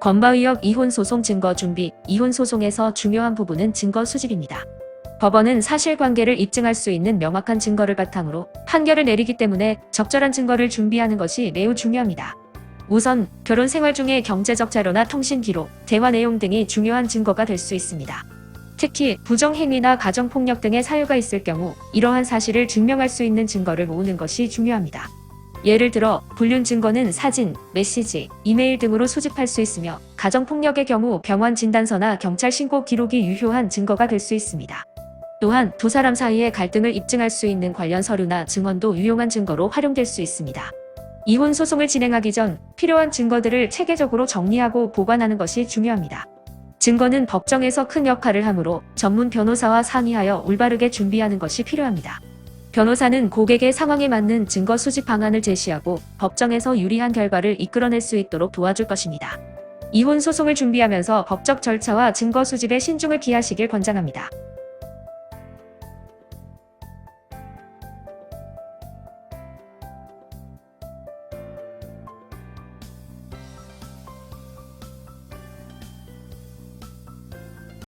건바의역 이혼 소송 증거 준비, 이혼 소송에서 중요한 부분은 증거 수집입니다. 법원은 사실관계를 입증할 수 있는 명확한 증거를 바탕으로 판결을 내리기 때문에 적절한 증거를 준비하는 것이 매우 중요합니다. 우선 결혼 생활 중에 경제적 자료나 통신 기록, 대화 내용 등이 중요한 증거가 될 수 있습니다. 특히 부정행위나 가정폭력 등의 사유가 있을 경우 이러한 사실을 증명할 수 있는 증거를 모으는 것이 중요합니다. 예를 들어 불륜 증거는 사진, 메시지, 이메일 등으로 수집할 수 있으며 가정폭력의 경우 병원 진단서나 경찰 신고 기록이 유효한 증거가 될 수 있습니다. 또한 두 사람 사이의 갈등을 입증할 수 있는 관련 서류나 증언도 유용한 증거로 활용될 수 있습니다. 이혼 소송을 진행하기 전 필요한 증거들을 체계적으로 정리하고 보관하는 것이 중요합니다. 증거는 법정에서 큰 역할을 하므로 전문 변호사와 상의하여 올바르게 준비하는 것이 필요합니다. 변호사는 고객의 상황에 맞는 증거 수집 방안을 제시하고 법정에서 유리한 결과를 이끌어낼 수 있도록 도와줄 것입니다. 이혼 소송을 준비하면서 법적 절차와 증거 수집에 신중을 기하시길 권장합니다.